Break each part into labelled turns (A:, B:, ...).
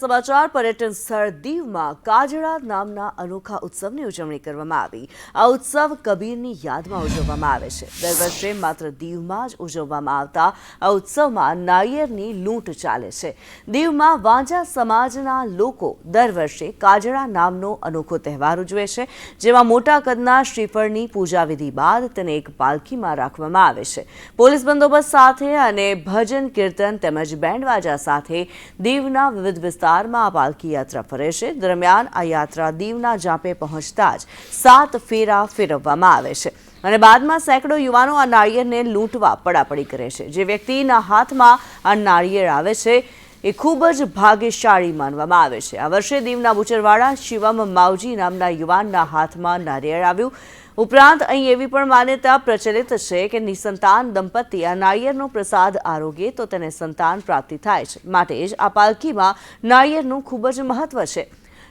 A: સમાચાર પર્યટન સ્થળ દીવમાં કાજળા નામના અનોખા ઉત્સવની ઉજવણી કરવામાં આવી. આ ઉત્સવ કબીરની યાદમાં ઉજવવામાં આવે છે. દર વર્ષે માત્ર દીવમાં જ ઉજવવામાં આવતા આ ઉત્સવમાં નાળિયેરની લૂંટ ચાલે છે. દીવમાં વાંજા સમાજના લોકો દર વર્ષે કાજળા નામનો અનોખો તહેવાર ઉજવે છે, જેમાં મોટા કદના શ્રીફળની પૂજા વિધિ બાદ તેને એક પાલખીમાં રાખવામાં આવે છે. પોલીસ બંદોબસ્ત સાથે અને ભજન કીર્તન તેમજ બેન્ડ વાજા સાથે દીવના વિવિધ વિસ્તારમાં આ પાલખી યાત્રા ફરે છે. દરમિયાન આ યાત્રા દીવના જાપે પહોંચતા જ સાત ફેરા ફેરવવામાં આવે છે અને બાદમાં સેંકડો યુવાનો આ નાળિયેરને લૂંટવા પડાપડી કરે છે. જે વ્યક્તિના હાથમાં આ નાળિયેર આવે છે એ ખૂબ જ ભાગ્યશાળી માનવામાં આવે છે. આ વર્ષે દીવના બુચરવાડા શિવમ માવજી નામના યુવાનના હાથમાં નારિયેળ આવ્યું. ઉપરાંત અહીં એવી પણ માન્યતા પ્રચલિત છે કે નિસંતાન દંપતી આ નાળિયેરનો પ્રસાદ આરોગ્ય તો તેને સંતાન પ્રાપ્તિ થાય છે. માટે જ આ પાલખીમાં નાળિયેરનું ખૂબ જ મહત્વ છે.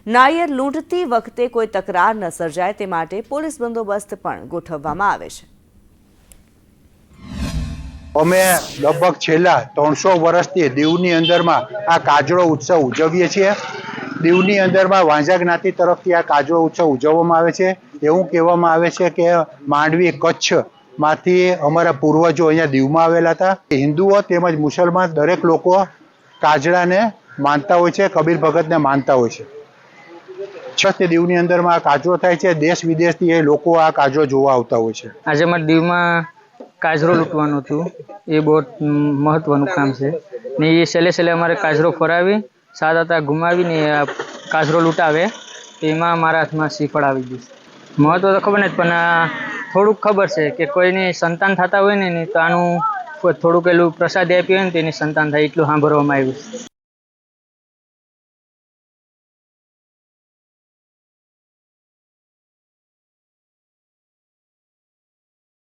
A: નાળિયેર લૂંટતી વખતે કોઈ તકરાર ન સર્જાય તે માટે પોલીસ બંદોબસ્ત પણ ગોઠવવામાં આવે છે.
B: અમે લગભગ છેલ્લા ત્રણસો વર્ષથી દીવની અંદરમાં આ કાજળો ઉત્સવ ઉજવીએ છીએ. દીવની અંદરમાં વાંઝા જ્ઞાતિ તરફથી આ કાજળો ઉત્સવ ઉજવવામાં આવે છે. એવું કહેવામાં આવે છે કે માંડવી કચ્છમાંથી અમારા પૂર્વજો અહીંયા દીવમાં આવેલા હતા. હિન્દુઓ તેમજ મુસલમાન દરેક લોકો કાજળાને માનતા હોય છે, કબીર ભગતને માનતા હોય છે. છ તે દીવની અંદરમાં આ કાજળો થાય છે. દેશ વિદેશથી એ લોકો આ કાજળો જોવા આવતા હોય છે.
C: આજે અમારા દીવમાં કાજરો લૂંટવાનું હતું. એ બહુ મહત્વનું કામ છે. ને એ છેલ્લે છેલ્લે અમારે કાજરો ફરાવી, સાત હતા ગુમાવીને કાજરો લૂંટાવે. એમાં મારા હાથમાં શ્રીફળ આવી ગયું મહત્વ તો ખબર નથી, પણ થોડુંક ખબર છે કે કોઈની સંતાન થતા હોય ને તો આનું થોડુંક એલું પ્રસાદ આપ્યું હોય ને તેની સંતાન થાય, એટલું સાંભળવામાં આવ્યું